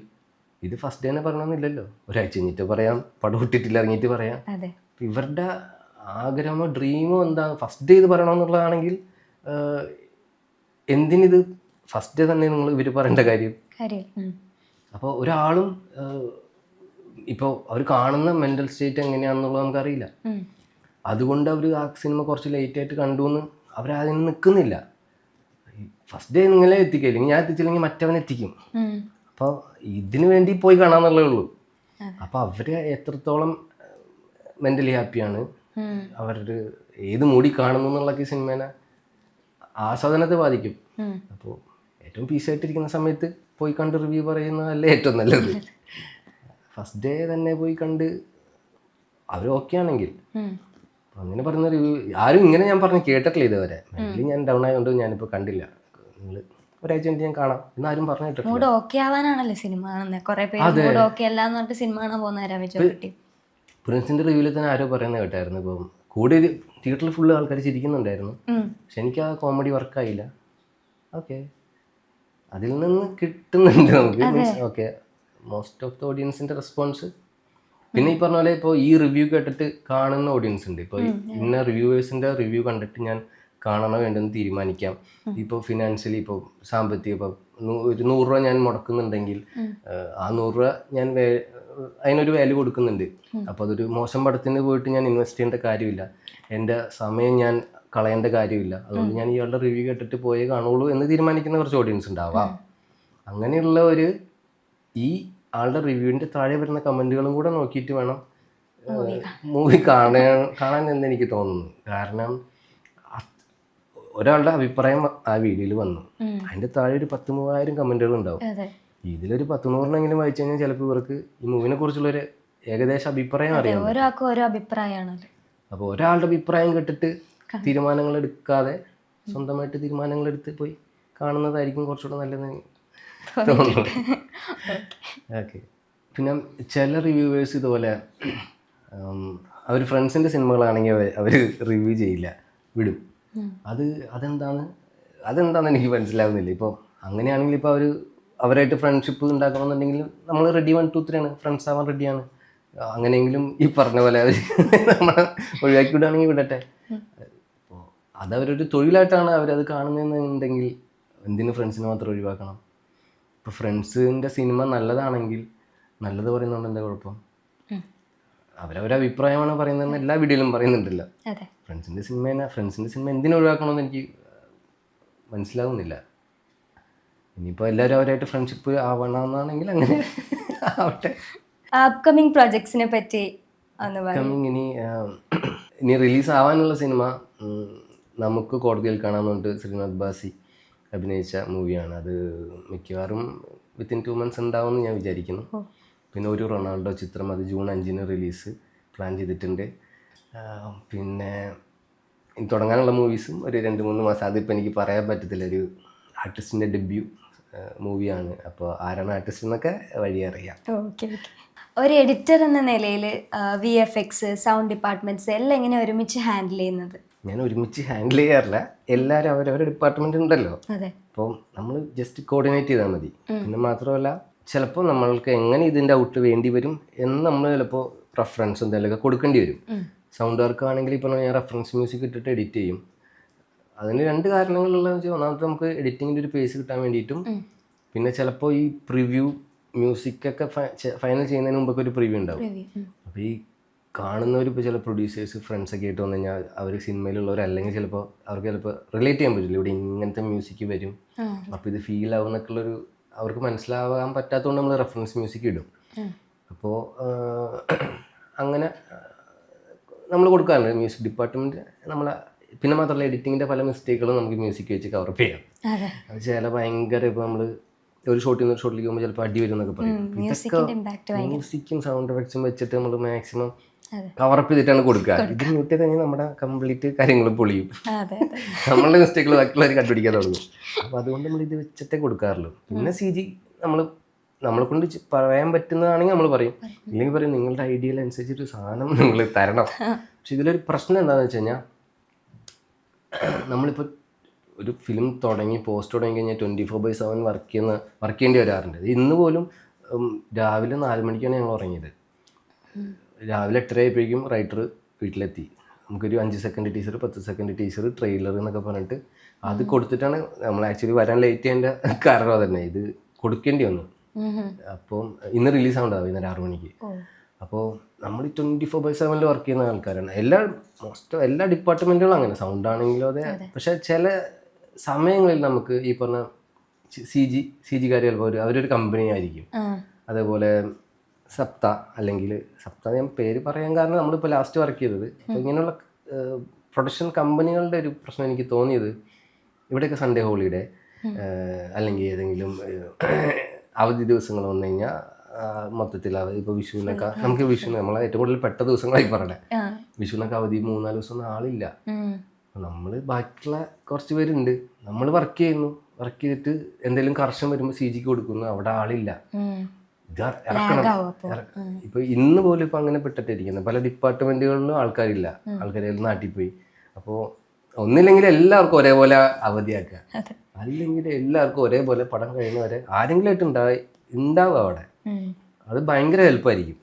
ഇത് ഫസ്റ്റ് തന്നെ പറയണമെന്നില്ലല്ലോ ഒരാഴ്ച കഴിഞ്ഞിട്ട് പറയാം പടം ഇട്ടിട്ടില്ല ഇറങ്ങിയിട്ട് പറയാം. ഇവരുടെ ആഗ്രഹമോ ഡ്രീമോ എന്താ ഫസ്റ്റ് ഡേ ഇത് പറയണമെന്നുള്ളതാണെങ്കിൽ എന്തിനിത് ഫസ്റ്റ് ഡേ തന്നെ നിങ്ങൾ ഇവർ പറയേണ്ട കാര്യം? അപ്പോൾ ഒരാളും ഇപ്പോൾ അവർ കാണുന്ന മെന്റൽ സ്റ്റേറ്റ് എങ്ങനെയാണെന്നുള്ളത് നമുക്കറിയില്ല. അതുകൊണ്ട് അവർ ആ സിനിമ കുറച്ച് ലേറ്റ് ആയിട്ട് കണ്ടു എന്ന് അവരതിന് നിൽക്കുന്നില്ല ഫസ്റ്റ് ഡേ നിങ്ങളെ എത്തിക്കുക അല്ലെങ്കിൽ ഞാൻ എത്തിച്ചില്ലെങ്കിൽ മറ്റവൻ എത്തിക്കും. അപ്പോൾ ഇതിനു വേണ്ടി പോയി കാണാന്നുള്ളേ ഉള്ളൂ. അപ്പോൾ അവർ എത്രത്തോളം മെന്റലി ഹാപ്പിയാണ്. അവരുടെ ഏത് മൂടി കാണുന്നു എന്നുള്ളൊക്കെ സിനിമേനെ ആസ്വാദനത്തെ ബാധിക്കും. അപ്പോൾ ഏറ്റവും പീസായിട്ടിരിക്കുന്ന സമയത്ത് പോയി കണ്ട് റിവ്യൂ പറയുന്നതല്ലേ ഏറ്റവും നല്ലത്. ഫസ്റ്റ് ഡേ തന്നെ പോയി കണ്ട് അവർ ഓക്കെ ആണെങ്കിൽ. അങ്ങനെ പറഞ്ഞ റിവ്യൂ ആരും ഇങ്ങനെ ഞാൻ പറഞ്ഞു കേട്ടിട്ടില്ല ഇതുവരെ. മെന്റലി ഞാൻ ഡൗൺ ആയതുകൊണ്ട് ഞാനിപ്പോൾ കണ്ടില്ല. നിങ്ങൾ ഒരാഴ്ച കഴിഞ്ഞ് ഞാൻ കാണാം. എന്നാരും പറഞ്ഞു കേട്ടിട്ടില്ല. മൂഡ് ഓക്കെ ആവാനാണല്ലോ സിനിമ കാണുന്നത് കുറെ പേര് മൂഡ് ഓക്കെ അല്ല എന്ന് പറഞ്ഞിട്ട് സിനിമ കാണാൻ പോകുന്നവരാ പ്രിൻസിന്റെ റിവ്യൂവിൽ തന്നെ ആരോ പറയുന്നത് കേട്ടായിരുന്നു. ഇപ്പം കൂടി തിയേറ്ററിൽ ഫുള്ള് ആൾക്കാർ ചിരിക്കുന്നുണ്ടായിരുന്നു. പക്ഷെ എനിക്ക് ആ കോമഡി വർക്കായില്ല ഓക്കെ അതിൽ നിന്ന് കിട്ടുന്നുണ്ട് നമുക്ക്. ഓക്കെ മോസ്റ്റ് ഓഫ് ദ ഓഡിയൻസിന്റെ റെസ്പോൺസ് പിന്നെ ഈ പറഞ്ഞ പോലെ ഇപ്പോൾ ഈ റിവ്യൂ കേട്ടിട്ട് കാണുന്ന ഓഡിയൻസ് ഉണ്ട്. ഇപ്പോൾ ഇന്ന റിവ്യൂവേഴ്സിന്റെ റിവ്യൂ കണ്ടിട്ട് ഞാൻ കാണണോ വേണ്ടെന്ന് തീരുമാനിക്കാം. ഇപ്പോൾ ഫിനാൻഷ്യലി ഇപ്പോൾ സാമ്പത്തിക ഇപ്പോൾ ഒരു നൂറ് രൂപ ഞാൻ മുടക്കുന്നുണ്ടെങ്കിൽ ആ നൂറ് രൂപ ഞാൻ അതിനൊരു വാല്യൂ കൊടുക്കുന്നുണ്ട്. അപ്പോൾ അതൊരു മോശം പടത്തിന് പോയിട്ട് ഞാൻ ഇൻവെസ്റ്റ് ചെയ്യേണ്ട കാര്യമില്ല. എന്റെ സമയം ഞാൻ കളയേണ്ട കാര്യമില്ല. അതുകൊണ്ട് ഞാൻ ഇയാളുടെ റിവ്യൂ കേട്ടിട്ട് പോയേ കാണുള്ളൂ എന്ന് തീരുമാനിക്കുന്ന കുറച്ച് ഓഡിയൻസ് ഉണ്ടാവാം. അങ്ങനെയുള്ള ഒരു ഈ ആളുടെ റിവ്യൂവിന്റെ താഴെ വരുന്ന കമന്റുകളും കൂടെ നോക്കിയിട്ട് വേണം മൂവി കാണാൻ കാണാൻ എന്ന് എനിക്ക് തോന്നുന്നു. കാരണം ഒരാളുടെ അഭിപ്രായം ആ വീഡിയോയിൽ വന്നു. അതിന്റെ താഴെ ഒരു പത്ത് മൂവായിരം കമന്റുകൾ ഉണ്ടാവും. ഇതിലൊരു പത്ത് നൂറിനെങ്കിലും വായിച്ചു കഴിഞ്ഞാൽ ചിലപ്പോൾ ഇവർക്ക് ഈ മൂവിനെ കുറിച്ചുള്ള ഒരു ഏകദേശ അഭിപ്രായം അറിയാം ഒരാൾക്കും ഓരോ അഭിപ്രായമാണല്ലോ അപ്പോൾ ഒരാളുടെ അഭിപ്രായം കേട്ടിട്ട് തീരുമാനങ്ങൾ എടുക്കാതെ സ്വന്തമായിട്ട് തീരുമാനങ്ങൾ എടുത്ത് പോയി കാണുന്നതായിരിക്കും കുറച്ചുകൂടെ നല്ലത് തോന്നുന്നു. ഓക്കെ. പിന്നെ ചില റിവ്യൂവേഴ്സ് ഇതുപോലെ അവർ ഫ്രണ്ട്സിന്റെ സിനിമകളാണെങ്കിൽ അവർ റിവ്യൂ ചെയ്യില്ല. വിടും. അത് അതെന്താണ് അതെന്താണെന്ന് എനിക്ക് മനസ്സിലാവുന്നില്ല. ഇപ്പോൾ അങ്ങനെയാണെങ്കിൽ ഇപ്പോൾ അവർ അവരായിട്ട് ഫ്രണ്ട്ഷിപ്പ് ഉണ്ടാക്കണമെന്നുണ്ടെങ്കിൽ നമ്മൾ റെഡി വൺ ടു ത്രീ ആണ്. ഫ്രണ്ട്സ് ആവാൻ റെഡിയാണ് അങ്ങനെയെങ്കിലും ഈ പറഞ്ഞ പോലെ അവർ നമ്മളെ ഒഴിവാക്കി വിടുകയാണെങ്കിൽ വിടട്ടെ. അപ്പോൾ അതവരൊരു തൊഴിലായിട്ടാണ് അവരത് കാണുന്നതെന്നുണ്ടെങ്കിൽ എന്തിനു ഫ്രണ്ട്സിനെ മാത്രം ഒഴിവാക്കണം? ഇപ്പോൾ ഫ്രണ്ട്സിന്റെ സിനിമ നല്ലതാണെങ്കിൽ നല്ലത് പറയുന്നതുകൊണ്ട് എന്താ കുഴപ്പം. അവരവരെ അഭിപ്രായമാണ് പറയുന്നതെന്ന് എല്ലാ വീഡിയോയിലും പറയുന്നുണ്ടല്ലോ. ഫ്രണ്ട്സിന്റെ തന്നെ ഫ്രണ്ട്സിന്റെ സിനിമ എന്തിനു ഒഴിവാക്കണമെന്ന് എനിക്ക് മനസ്സിലാവുന്നില്ല. ഇനിയിപ്പോൾ എല്ലാവരും അവരായിട്ട് ഫ്രണ്ട്ഷിപ്പ് ആവണമെന്നാണെങ്കിൽ അങ്ങനെ ആവട്ടെ. അപ്കമിങ് പ്രോജക്ട്സിനെ പറ്റി അപ്കമിങ് ഇനി ഇനി റിലീസ് ആവാനുള്ള സിനിമ നമുക്ക് കോടതിയിൽ കാണാമെന്നുണ്ട് ശ്രീനാഥ് ബാസി അഭിനയിച്ച മൂവിയാണ് അത് മിക്കവാറും വിത്തിൻ ടു മന്ത്സ് ഉണ്ടാവുമെന്ന് ഞാൻ വിചാരിക്കുന്നു. പിന്നെ ഒരു റൊണാൾഡോ ചിത്രം അത് ജൂൺ അഞ്ചിന് റിലീസ് പ്ലാൻ ചെയ്തിട്ടുണ്ട്. പിന്നെ തുടങ്ങാനുള്ള മൂവീസും ഒരു രണ്ട് മൂന്ന് മാസം. അതിപ്പോൾ എനിക്ക് പറയാൻ പറ്റത്തില്ല ഒരു ആർട്ടിസ്റ്റിന്റെ ഡെബ്യൂ മൂവിയാണ് അപ്പോൾ ആരാണ് ആർട്ടിസ്റ്റ് എന്നൊക്കെ വഴി അറിയാം. ഓക്കെ ഓക്കെ ഒരു എഡിറ്റർ എന്ന നിലയിൽ V F X sound departments എല്ലാം എങ്ങനെ ഒരുമിച്ച് ഹാൻഡിൽ ചെയ്യുന്നത്? ഞാൻ ഒരുമിച്ച് ഹാൻഡിൽ ചെയ്യാറില്ല. എല്ലാവരും അവരവരുടെ ഡിപ്പാർട്ട്മെന്റ് ഉണ്ടല്ലോ. അതെ. അപ്പോൾ നമ്മൾ ജസ്റ്റ് കോർഡിനേറ്റ് ചെയ്താൽ മതി. പിന്നെ മാത്രമല്ല ചിലപ്പോൾ നമ്മൾക്ക് എങ്ങനെ ഇതിന്റെ ഔട്ട് വേണ്ടി വരും എന്ന് നമ്മൾ ചിലപ്പോൾ റെഫറൻസ് എന്തെങ്കിലുമൊക്കെ കൊടുക്കേണ്ടി വരും. സൗണ്ട് വർക്ക് ആണെങ്കിൽ ഇപ്പോൾ ഞാൻ റെഫറൻസ് മ്യൂസിക് ഇട്ടിട്ട് എഡിറ്റ് ചെയ്യും. അതിന് രണ്ട് കാരണങ്ങളുള്ള വെച്ചാൽ ഒന്നാമത്തെ നമുക്ക് എഡിറ്റിങ്ങിന്റെ ഒരു പേസ് കിട്ടാൻ വേണ്ടിയിട്ടും പിന്നെ ചിലപ്പോൾ ഈ പ്രിവ്യൂ മ്യൂസിക്കൊക്കെ ഫൈനൽ ചെയ്യുന്നതിന് മുമ്പൊക്കെ ഒരു പ്രിവ്യൂ ഉണ്ടാവും. അപ്പോൾ ഈ കാണുന്നവർ ഇപ്പോൾ ചില പ്രൊഡ്യൂസേഴ്സ് ഫ്രണ്ട്സ് ഒക്കെ ആയിട്ട് വന്നു കഴിഞ്ഞാൽ അവർ സിനിമയിലുള്ളവർ അല്ലെങ്കിൽ ചിലപ്പോൾ അവർക്ക് ചിലപ്പോൾ റിലേറ്റ് ചെയ്യാൻ പറ്റില്ല. ഇവിടെ ഇങ്ങനത്തെ മ്യൂസിക് വരും. അപ്പോൾ ഇത് ഫീൽ ആവുന്നൊക്കെയുള്ളൊരു അവർക്ക് മനസ്സിലാവാൻ പറ്റാത്തതുകൊണ്ട് നമ്മൾ റെഫറൻസ് മ്യൂസിക് ഇടും. അപ്പോൾ അങ്ങനെ നമ്മൾ കൊടുക്കാറുണ്ട്. മ്യൂസിക് ഡിപ്പാർട്ട്മെന്റ് നമ്മളെ പിന്നെ മാത്രമല്ല എഡിറ്റിങ്ങിന്റെ പല മിസ്റ്റേക്കുകളും നമുക്ക് മ്യൂസിക് വെച്ച് കവറപ്പ് ചെയ്യാം. അതെ. ചില ഭയങ്കര ഇപ്പോൾ നമ്മൾ ഒരു ഷോട്ടിൽ നിന്ന് ഷോട്ടിലേക്ക് പോകുമ്പോൾ ചിലപ്പോൾ അടി വരും എന്നൊക്കെ പറയും മ്യൂസിക്കും സൗണ്ട് എഫക്ട്സും വെച്ചിട്ട് നമ്മൾ മാക്സിമം കവറപ്പ് ചെയ്തിട്ടാണ് കൊടുക്കുക. ഇത് മ്യൂട്ട് ചെയ്ത് കഴിഞ്ഞാൽ നമ്മുടെ കംപ്ലീറ്റ് കാര്യങ്ങൾ പൊളിയും. നമ്മളുടെ മിസ്റ്റേക്കുകൾ ബാക്കിയുള്ളവർ കണ്ടുപിടിക്കാൻ തുടങ്ങും. അപ്പോൾ അതുകൊണ്ട് നമ്മൾ ഇത് വെച്ചിട്ടേ കൊടുക്കാറുള്ളൂ. പിന്നെ സി ജി നമ്മൾ നമ്മളെ കൊണ്ട് പറയാൻ പറ്റുന്നതാണെങ്കിൽ നമ്മൾ പറയും. ഇല്ലെങ്കിൽ പറയും നിങ്ങളുടെ ഐഡിയയിൽ അനുസരിച്ചൊരു സാധനം നിങ്ങൾ തരണം. പക്ഷെ ഇതിലൊരു പ്രശ്നം എന്താണെന്ന് വെച്ച് കഴിഞ്ഞാൽ നമ്മളിപ്പോൾ ഒരു ഫിലിം തുടങ്ങി പോസ്റ്റ് തുടങ്ങി കഴിഞ്ഞാൽ twenty four by seven work ചെയ്യുന്ന വർക്ക് ചെയ്യേണ്ടി വരാറുണ്ട്. ഇന്ന് പോലും രാവിലെ നാല് മണിക്കാണ് ഞങ്ങൾ ഉറങ്ങിയത്. രാവിലെ എട്ടര ആയപ്പോഴേക്കും റൈറ്റർ വീട്ടിലെത്തി. നമുക്കൊരു അഞ്ച് സെക്കൻഡ് ടീച്ചർ പത്ത് സെക്കൻഡ് ടീച്ചർ ട്രെയിലർ എന്നൊക്കെ പറഞ്ഞിട്ട് അത് കൊടുത്തിട്ടാണ് നമ്മൾ ആക്ച്വലി വരാൻ ലേറ്റ് ചെയ്യേണ്ട കാരണം അതന്നെ ഇത് കൊടുക്കേണ്ടി വന്നു. ഉം. ഉം. അപ്പം ഇന്ന് റിലീസ് ആവുണ്ടാവും വൈകുന്നേരം ആറു മണിക്ക്? അപ്പോൾ നമ്മൾ ട്വന്റി ഫോർ ബൈ സെവനിൽ വർക്ക് ചെയ്യുന്ന ആൾക്കാരാണ്. എല്ലാ മോസ്റ്റ് എല്ലാ ഡിപ്പാർട്ട്മെന്റുകളും അങ്ങനെ. സൗണ്ട് ആണെങ്കിലും അതെ. പക്ഷേ ചില സമയങ്ങളിൽ നമുക്ക് ഈ പറഞ്ഞ സി ജി സി ജിക്കാർ ചിലപ്പോൾ അവരൊരു കമ്പനി ആയിരിക്കും. അതേപോലെ സപ്ത അല്ലെങ്കിൽ സപ്ത ഞാൻ പേര് പറയാൻ കാരണം നമ്മളിപ്പോൾ ലാസ്റ്റ് വർക്ക് ചെയ്തത്. അപ്പോൾ ഇങ്ങനെയുള്ള പ്രൊഡക്ഷൻ കമ്പനികളുടെ ഒരു പ്രശ്നം എനിക്ക് തോന്നിയത് ഇവിടെയൊക്കെ സൺഡേ ഹോളിഡേ അല്ലെങ്കിൽ ഏതെങ്കിലും അവധി ദിവസങ്ങൾ വന്നു കഴിഞ്ഞാൽ മൊത്തത്തിൽ ഇപ്പോൾ വിഷുവിനൊക്കെ നമുക്ക് വിഷുവിന് നമ്മളെ ഏറ്റവും കൂടുതൽ പെട്ട ദിവസങ്ങളായി പറയണേ. വിഷുവിനൊക്കെ അവധി മൂന്നാൽ ദിവസം ഒന്നും ആളില്ല. നമ്മൾ ബാക്കിയുള്ള കുറച്ച് പേരുണ്ട്. നമ്മൾ വർക്ക് ചെയ്യുന്നു. വർക്ക് ചെയ്തിട്ട് എന്തെങ്കിലും കർഷം വരുമ്പോൾ സി ജിക്ക് കൊടുക്കുന്നു. അവിടെ ആളില്ല. ഇപ്പൊ ഇന്ന് പോലും ഇപ്പൊ അങ്ങനെ പെട്ടിട്ടിരിക്കുന്നത് പല ഡിപ്പാർട്ട്മെന്റുകളിലും ആൾക്കാരില്ല. ആൾക്കാരെല്ലാം നാട്ടിൽ പോയി അപ്പോൾ ഒന്നില്ലെങ്കിൽ എല്ലാവർക്കും ഒരേപോലെ അവധിയാക്കുക. അല്ലെങ്കിൽ എല്ലാവർക്കും ഒരേപോലെ പടം കഴിയുന്നവരെ ആരെങ്കിലും ആയിട്ട് ഉണ്ടായി ഉണ്ടാവുക അവിടെ. അത് ഭയങ്കര ഹെൽപ്പായിരിക്കും.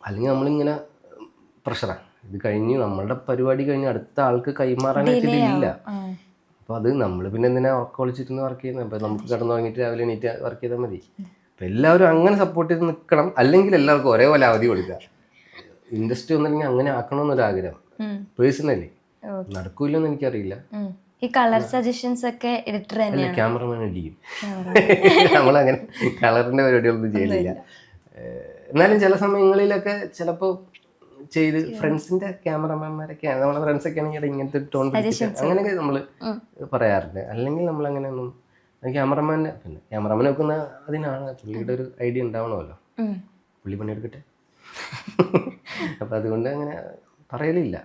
അല്ലെങ്കിൽ നമ്മളിങ്ങനെ പ്രഷറാണ് ഇത് കഴിഞ്ഞ് നമ്മളുടെ പരിപാടി കഴിഞ്ഞ് അടുത്ത ആൾക്ക് കൈമാറാനായിട്ട് ഇതില്ല. ആ. അപ്പോൾ അത് നമ്മൾ പിന്നെ എന്തിനാ ഉറക്കം ഒളിച്ചിരുന്ന് വർക്ക് ചെയ്യുന്നത് അപ്പോൾ നമുക്ക് കിടന്നു തുടങ്ങിയിട്ട് രാവിലെ എണീറ്റ് വർക്ക് ചെയ്താൽ മതി. അപ്പോൾ എല്ലാവരും അങ്ങനെ സപ്പോർട്ട് ചെയ്ത് നിൽക്കണം അല്ലെങ്കിൽ എല്ലാവർക്കും ഒരേപോലെ അവധി കൊടുക്കുക. ഇൻഡസ്ട്രി ഒന്നില്ലെങ്കിൽ അങ്ങനെ ആക്കണമെന്നൊരു ആഗ്രഹം പേഴ്സണലി. നടക്കൂലെന്ന് എനിക്കറിയില്ല. ഈ കളർ സജഷൻസ് ഒക്കെ എഡിറ്റർ തന്നെയാണ്. ക്യാമറമാൻ അടിക്കും നമ്മളങ്ങനെ കളറിന്റെ പരിപാടികളൊന്നും ചെയ്യുന്നില്ല എന്നാലും ചില സമയങ്ങളിലൊക്കെ ചിലപ്പോൾ ചെയ്ത് ഫ്രണ്ട്സിന്റെ ക്യാമറമാൻമാരൊക്കെ നമ്മളെ ഫ്രണ്ട്സൊക്കെ ആണെങ്കിൽ ഇങ്ങനത്തെ ടോൺ അങ്ങനെയൊക്കെ നമ്മൾ. പറയാറുണ്ട്. അല്ലെങ്കിൽ നമ്മൾ അങ്ങനെയൊന്നും ക്യാമറമാൻ പിന്നെ ക്യാമറമാൻ വെക്കുന്ന അതിനാണ് പുള്ളിയുടെ ഒരു ഐഡിയ ഉണ്ടാവണമല്ലോ. പുള്ളി പണിയെടുക്കട്ടെ അപ്പം അതുകൊണ്ട് അങ്ങനെ പറയലില്ല.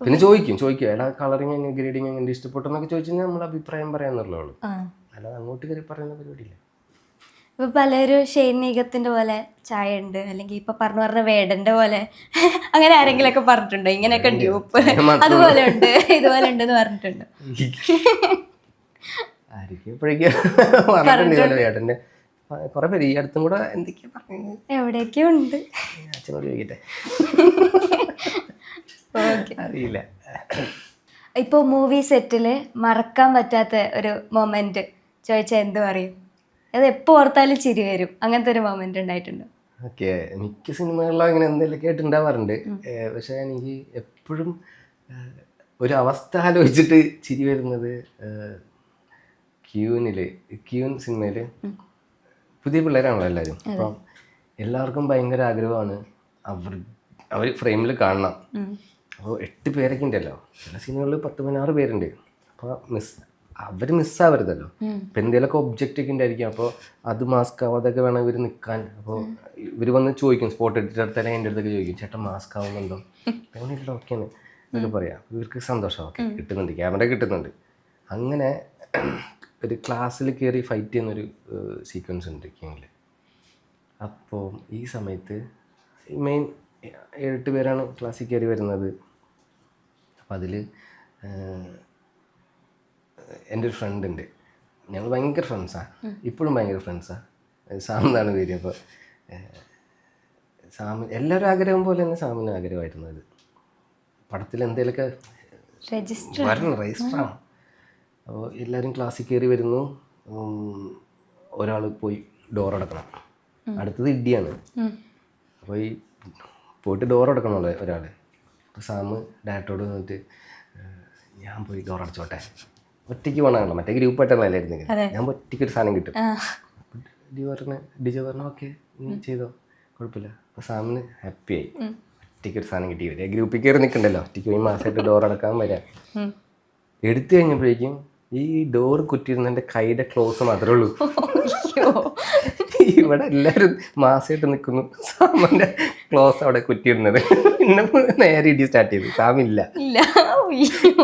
പിന്നെ ചോദിക്കും ചോദിക്കും എടാ കളറിങ് എങ്ങനെ ഗ്രേഡിങ് എങ്ങനെ ഇഷ്ടപ്പെട്ടെന്നൊക്കെ ചോദിച്ചു കഴിഞ്ഞാൽ നമ്മൾ അഭിപ്രായം പറയാന്നുള്ളൂ അല്ലാതെ അങ്ങോട്ട് കയറി പറയുന്ന പരിപാടിയില്ല. ഇപ്പൊ പലരും ഷെയ്നീകത്തിന്റെ പോലെ ചായ ഉണ്ട് അല്ലെങ്കിൽ ഇപ്പൊ പറഞ്ഞു പറഞ്ഞ വേടന്റെ പോലെ. അങ്ങനെ ആരെങ്കിലും ഒക്കെ പറഞ്ഞിട്ടുണ്ടോ? ഇങ്ങനെയൊക്കെ ഡ്യൂപ്പ് അതുപോലെ ഉണ്ട് ഇതുപോലെ ഉണ്ട് എന്ന് പറഞ്ഞിട്ടുണ്ട്. ആയിരിക്കും. എപ്പോഴേക്കും പറഞ്ഞിട്ടുണ്ട് ഇതുപോലെ ചേട്ടന്റെ കുറെ പേര് ഈ അടുത്തും കൂടെ എന്തൊക്കെയാ പറഞ്ഞു എവിടെയൊക്കെയോ ഉണ്ട്? അച്ഛനോട് ചോദിക്കട്ടെ. അറിയില്ല. ഇപ്പോൾ മൂവി സെറ്റിൽ മറക്കാൻ പറ്റാത്ത ഒരു മൊമെന്റ് ചോദിച്ചാൽ എന്ത് പറയും? അത് എപ്പോ ഓർത്താലും ചിരി വരും. അങ്ങനത്തെ ഒരു മൊമെന്റ് ഉണ്ടായിട്ടുണ്ട്? ഓക്കെ. മിക്ക സിനിമകളിലും അങ്ങനെ എന്തെങ്കിലും ആയിട്ട് പക്ഷെ എനിക്ക് എപ്പോഴും ഒരു അവസ്ഥ ആലോചിച്ചിട്ട് ചിരി വരുന്നത് ക്യൂനിൽ ക്യൂൻ സിനിമയിൽ പുതിയ പിള്ളേരാണല്ലോ എല്ലാവരും. അപ്പം എല്ലാവർക്കും ഭയങ്കര ആഗ്രഹമാണ് അവർ അവർ ഫ്രെയിമിൽ കാണണം. അപ്പോൾ എട്ട് പേരൊക്കെ ഉണ്ടല്ലോ. ചില സിനിമകളിൽ പത്ത് പതിനാറ് പേരുണ്ട്. അപ്പോൾ മിസ് അവർ മിസ്സാവരുതല്ലോ ഇപ്പം എന്തെങ്കിലുമൊക്കെ ഒബ്ജക്റ്റ് ഒക്കെ ഉണ്ടായിരിക്കും. അപ്പോൾ അത് മാസ്ക് ആവാതൊക്കെ വേണം ഇവർ നിൽക്കാൻ അപ്പോൾ ഇവർ വന്ന് ചോദിക്കും സ്പോട്ട് എഡിറ്റർ തന്നെ എന്റെ അടുത്തൊക്കെ ചോദിക്കും. ചേട്ടൻ മാസ്ക് ആവുന്നുണ്ടോ അങ്ങനെയുള്ള ഓക്കെയാണ് എന്നൊക്കെ പറയാം. ഇവർക്ക് സന്തോഷം. ഓക്കെ കിട്ടുന്നുണ്ട്. ക്യാമറ കിട്ടുന്നുണ്ട്. അങ്ങനെ ഒരു ക്ലാസ്സിൽ കയറി ഫൈറ്റ് ചെയ്യുന്നൊരു സീക്വൻസ് ഉണ്ട് കിങ്ങിൽ അപ്പോൾ ഈ സമയത്ത് മെയിൻ ഏഴെട്ട് പേരാണ് ക്ലാസ്സിൽ കയറി വരുന്നത്. അപ്പോൾ അതിൽ എന്റെ ഒരു ഫ്രണ്ട് ഉണ്ട്. ഞങ്ങൾ ഭയങ്കര ഫ്രണ്ട്സാണ് ഇപ്പോഴും ഭയങ്കര ഫ്രണ്ട്സാണ് സാം എന്നാണ് പേര്. അപ്പോൾ സാമി എല്ലാവരും ആഗ്രഹം പോലെ തന്നെ സാമിന് ആഗ്രഹമായിരുന്നു അത്. പടത്തിൽ എന്തെങ്കിലുമൊക്കെ രജിസ്റ്റർ വരണം രജിസ്റ്റർ അപ്പോൾ എല്ലാവരും ക്ലാസ്സിൽ കയറി വരുന്നു. ഒരാൾ പോയി ഡോർ അടക്കണം. അടുത്തത് ഇഡിയാണ്. അപ്പോൾ ഈ പോയിട്ട് ഡോർ അടക്കണമല്ലോ ഒരാൾ അപ്പോൾ സാമ് ഡയറക്ടറോട് വന്നിട്ട് ഞാൻ പോയി ഡോർ അടച്ചോട്ടെ. ഒറ്റയ്ക്ക് പോകണമല്ലോ മറ്റേ ഗ്രൂപ്പായിട്ടല്ല എല്ലായിരുന്നു ഞാൻ ഒറ്റയ്ക്ക് ഒരു സാധനം കിട്ടും. ഡി പറഞ്ഞ ഡിജ പറഞ്ഞു ഓക്കെ നീ ചെയ്തോ. കുഴപ്പമില്ല. അപ്പോൾ സാമിന് ഹാപ്പിയായി ഒറ്റയ്ക്ക് ഒരു സാധനം കിട്ടി. വരിക ഗ്രൂപ്പിൽ കയറി നിൽക്കണ്ടല്ലോ. ഒറ്റയ്ക്ക് പോയി മാസമായിട്ട് ഡോർ അടക്കാൻ വരാം എടുത്തു കഴിഞ്ഞപ്പോഴേക്കും ഈ ഡോർ കുറ്റിയിരുന്ന എന്റെ കൈയുടെ ക്ലോസ് മാത്രമേ ഉള്ളൂ. ഇവിടെ എല്ലാവരും മാസമായിട്ട് നിൽക്കുന്നു. സാമന്റെ ക്ലോസ് അവിടെ കുറ്റിയിരുന്നത്. പിന്നെ നേരെ ഇടി സ്റ്റാർട്ട് ചെയ്തു. സാമില്ല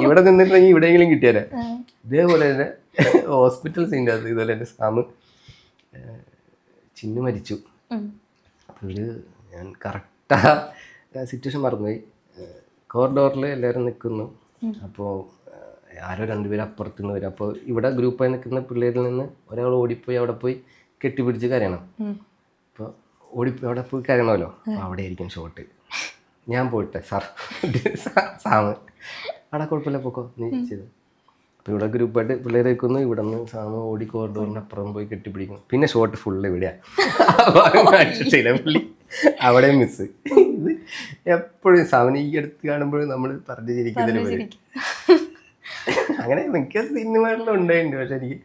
ഇവിടെ നിന്നിട്ടുണ്ടെങ്കിൽ ഇവിടെയെങ്കിലും കിട്ടിയാലേ ഇതേപോലെ തന്നെ ഹോസ്പിറ്റൽ സീന്റെ അത് ഇതുപോലെ തന്നെ സാമ് ചിന്നു മരിച്ചു. അപ്പോൾ ഇവർ ഞാൻ കറക്റ്റാ സിറ്റുവേഷൻ മറന്നുപോയി. കോറിഡോറിൽ എല്ലാവരും നിൽക്കുന്നു. അപ്പോൾ ആരോ രണ്ടുപേരും അപ്പുറത്ത് നിന്ന് വരും. അപ്പോൾ ഇവിടെ ഗ്രൂപ്പായി നിൽക്കുന്ന പിള്ളേരിൽ നിന്ന് ഒരാൾ ഓടിപ്പോയി അവിടെ പോയി കെട്ടിപ്പിടിച്ച് കരയണം. അപ്പോൾ ഓടിപ്പോയി അവിടെ പോയി കരയണമല്ലോ? അവിടെ ആയിരിക്കും ഷോട്ട് ഞാൻ പോയിട്ടെ സാർ. സാമ് അവിടെ കുഴപ്പമില്ല പോക്കോ. നീ ചെയ്തു. അപ്പോൾ ഇവിടെ ഗ്രൂപ്പായിട്ട് പിള്ളേർ നിൽക്കുന്നു. ഇവിടെ നിന്ന് സാമ് ഓടി കോറിഡോറിന്റെ അപ്പുറം പോയി കെട്ടിപ്പിടിക്കുന്നു. പിന്നെ ഷോട്ട് ഫുള്ള് ഇവിടെയാണ് പുള്ളി. അവിടെ മിസ് ഇത് എപ്പോഴും സാമന് ഈ അടുത്ത് കാണുമ്പോഴും നമ്മൾ പറഞ്ഞു ചിരിക്കുന്നതിന് അങ്ങനെ മിക്ക സിനിമകളിലും ഉണ്ടായിട്ടുണ്ട് പക്ഷെ എനിക്ക്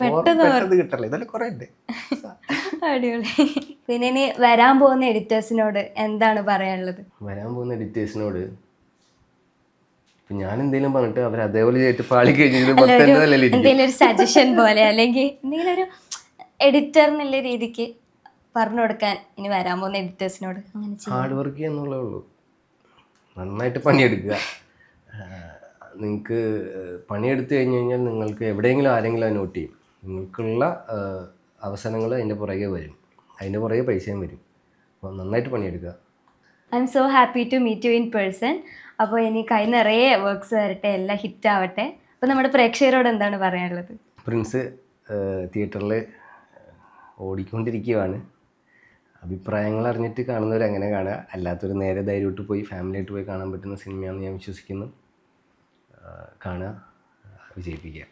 പെട്ടെന്ന് കിട്ടല്ല ഇതെല്ലാം കുറേ ഉണ്ട് അടിപൊളി. പിന്നെ ഇനി വരാൻ പോകുന്ന എഡിറ്റേഴ്സിനോട് എന്താണ് പറയാനുള്ളത്? വരാൻ പോകുന്ന എഡിറ്റേഴ്സിനോട് ഞാൻ എന്തെങ്കിലും പറഞ്ഞിട്ട് അവർ അതേപോലെ ചെയ്തിട്ട് പാളി എന്തെങ്കിലും ഒരു സജഷൻ പോലെ അല്ലെങ്കിൽ എന്തെങ്കിലും ഒരു എഡിറ്റർ എന്നുള്ള രീതിക്ക് പറഞ്ഞു കൊടുക്കാൻ ഇനി വരാൻ പോകുന്ന എഡിറ്റേഴ്സിനോട് അങ്ങനെ ഹാർഡ് വർക്ക് ചെയ്യുക എന്നുള്ളേ ഉള്ളൂ. നന്നായിട്ട് പണിയെടുക്കുക. നിങ്ങൾക്ക് പണിയെടുത്തു കഴിഞ്ഞ് കഴിഞ്ഞാൽ നിങ്ങൾക്ക് എവിടെയെങ്കിലും ആരെങ്കിലും അത് നോട്ട് ചെയ്യും. നിങ്ങൾക്കുള്ള അവസരങ്ങൾ അതിന്റെ പുറകെ വരും. അതിന്റെ പുറകെ പൈസയും വരും. അപ്പോൾ നന്നായിട്ട് പണിയെടുക്കുക. I'm so happy to meet you in person അപ്പോൾ ഇനി കൈ നിറയെ വർക്ക്സ് വരട്ടെ എല്ലാം ഹിറ്റ് ആവട്ടെ. അപ്പോൾ നമ്മുടെ പ്രേക്ഷകരോട് എന്താണ് പറയാനുള്ളത്? പ്രിൻസ് തിയേറ്ററിൽ ഓടിക്കൊണ്ടിരിക്കുകയാണ് അഭിപ്രായങ്ങൾ അറിഞ്ഞിട്ട് കാണുന്നവർ അങ്ങനെ കാണുക. അല്ലാത്തൊരു നേരെ ധൈര്യമായിട്ട് പോയി ഫാമിലിയായിട്ട് പോയി കാണാൻ പറ്റുന്ന സിനിമയാണെന്ന് ഞാൻ വിശ്വസിക്കുന്നു. കാണുക വിജയിപ്പിക്കുക.